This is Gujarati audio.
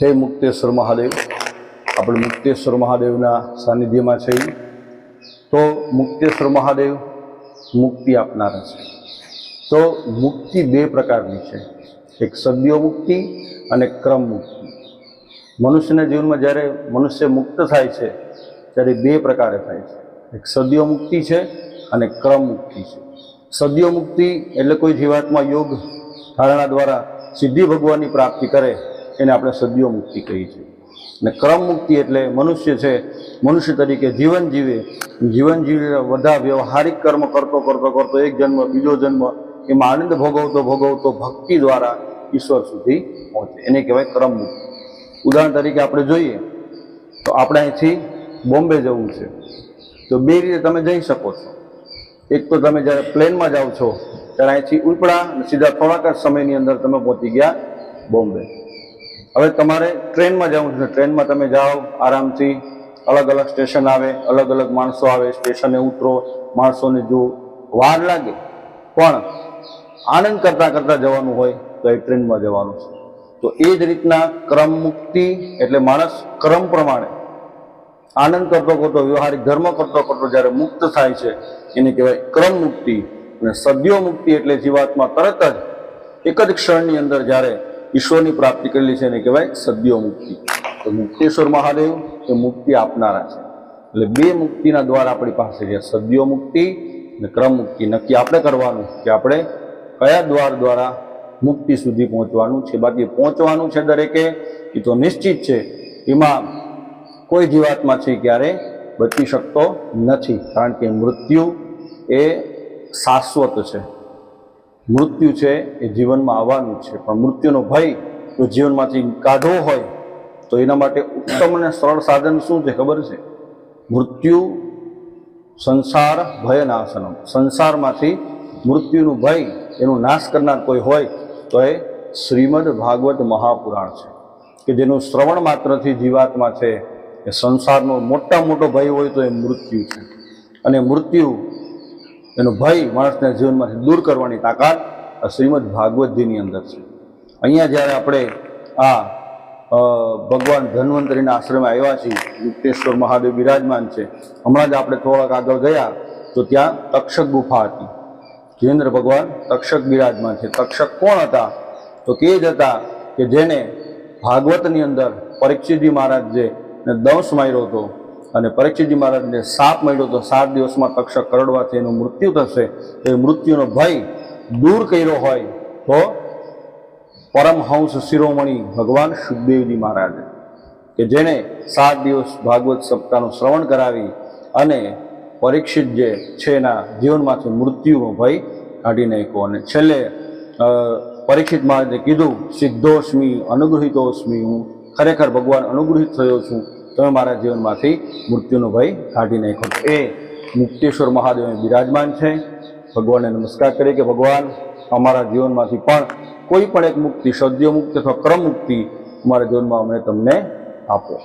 જય મુક્તેશ્વર મહાદેવ, આપણે મુક્તેશ્વર મહાદેવના સાનિધ્યમાં છે તો મુક્તેશ્વર મહાદેવ મુક્તિ આપનારા છે. તો મુક્તિ બે પ્રકારની છે. એક સદ્યો મુક્તિ અને ક્રમ મુક્તિ. મનુષ્યના જીવનમાં જ્યારે મનુષ્ય મુક્ત થાય છે, ત્યારે બે પ્રકારે થાય છે. એક સદ્યો મુક્તિ છે અને ક્રમ મુક્તિ છે. સદ્યો મુક્તિ એટલે કોઈ જીવાત્મા યોગ ધારણા દ્વારા સિદ્ધિ ભગવાનની પ્રાપ્તિ કરે એને આપણે સદ્યો મુક્તિ કહીએ છીએ અને ક્રમ મુક્તિ એટલે મનુષ્ય છે, મનુષ્ય તરીકે જીવન જીવે. જીવન જીવે બધા વ્યવહારિક કર્મ કરતો કરતો કરતો એક જન્મ, બીજો જન્મ, એમાં આનંદ ભોગવતો ભોગવતો ભક્તિ દ્વારા ઈશ્વર સુધી પહોંચે. એને કહેવાય ક્રમ મુક્તિ. ઉદાહરણ તરીકે આપણે જોઈએ, તો આપણે અહીંથી બોમ્બે જવું છે. તો બે રીતે તમે જઈ શકો છો. એક તો તમે જ્યારે પ્લેનમાં જાઓ છો, ત્યારે અહીંથી ઉપડા સીધા થોડાક જ સમયની અંદર તમે પહોંચી ગયા બોમ્બે. હવે તમારે ટ્રેનમાં જવું છે. ટ્રેનમાં તમે જાઓ, આરામથી અલગ અલગ સ્ટેશન આવે, અલગ અલગ માણસો આવે, સ્ટેશને ઉતરો, માણસોને જુઓ. વાર લાગે, પણ આનંદ કરતાં કરતાં જવાનું હોય તો એ ટ્રેનમાં જવાનું છે. તો એ જ રીતના ક્રમ મુક્તિ એટલે માણસ ક્રમ પ્રમાણે આનંદ કરતો કરતો, વ્યવહારિક ધર્મ કરતો કરતો જ્યારે મુક્ત થાય છે, એને કહેવાય ક્રમ મુક્તિ. અને સદ્યો મુક્તિ એટલે જીવાત્મા તરત જ એક જ ક્ષણની અંદર જ્યારે ઈશ્વરની પ્રાપ્તિ કરેલી છે એને કહેવાય સદ્યો મુક્તિ. તો મુક્તેશ્વર મહાદેવ એ મુક્તિ આપનારા છે. એટલે બે મુક્તિના દ્વારા આપણી પાસે છે. સદ્યો મુક્તિ અને ક્રમ મુક્તિ. નક્કી આપણે કરવાનું કે આપણે કયા દ્વાર દ્વારા મુક્તિ સુધી પહોંચવાનું છે. બાકી પહોંચવાનું છે દરેકે. એ તો નિશ્ચિત છે. એમાં કોઈ જીવાતમાં છે ક્યારે બચી શકતો નથી. કારણ કે મૃત્યુ એ શાશ્વત છે. મૃત્યુ છે એ જીવનમાં આવવાનું છે. પણ મૃત્યુનો ભય જો જીવનમાંથી કાઢવો હોય, તો એના માટે ઉત્તમ અને સરળ સાધન શું છે ખબર છે? મૃત્યુ, સંસાર ભયનાશનમ સંસારમાંથી મૃત્યુનું ભય એનું નાશ કરનાર કોઈ હોય, તો એ શ્રીમદ ભાગવત મહાપુરાણ છે. કે જેનું શ્રવણ માત્રથી જીવાત્મા છે, એ સંસારનો મોટા મોટો ભય હોય તો એ મૃત્યુ છે. અને મૃત્યુ એનો ભય માણસના જીવનમાંથી દૂર કરવાની તાકાત આ શ્રીમદ ભાગવતજીની અંદર છે. અહીંયા જ્યારે આપણે આ ભગવાન ધન્વંતરીના આશ્રમે આવ્યા છીએ, યુક્તેશ્વર મહાદેવ બિરાજમાન છે, હમણાં જ આપણે થોડાક આગળ ગયા, તો ત્યાં તક્ષક ગુફા હતી. જીવેન્દ્ર ભગવાન તક્ષક બિરાજમાન છે. તક્ષક કોણ હતા? તો કે જ હતા કે જેને ભાગવતની અંદર પરીક્ષિતજી મહારાજ જે દંશ માર્યો હતો. અને પરીક્ષિતજી મહારાજને સાપ મળ્યો તો સાત દિવસમાં તક્ષક કરડવાથી એનું મૃત્યુ થશે. એ મૃત્યુનો ભય દૂર કર્યો હોય તો પરમહંસ શિરોમણી ભગવાન સુખદેવજી મહારાજે, કે જેણે સાત દિવસ ભાગવત સપ્તાહનું શ્રવણ કરાવી અને પરીક્ષિત જે છે એના જીવનમાંથી મૃત્યુનો ભય કાઢી નાખ્યો. અને છેલ્લે પરીક્ષિત મહારાજે કીધું, સિદ્ધોસ્મી અનુગ્રહિતોસ્મી હું ખરેખર ભગવાન અનુગ્રહિત થયો છું. તમે મારા જીવનમાંથી મૃત્યુનો ભય કાઢી નાખો એ મુક્તેશ્વર મહાદેવ બિરાજમાન છે. ભગવાનને નમસ્કાર કરીએ કે ભગવાન, અમારા જીવનમાંથી પણ કોઈ પણ એક મુક્તિ સદ્ય મુક્તિ અથવા ક્રમ મુક્તિ અમારા જીવનમાં અમે તમને આપો.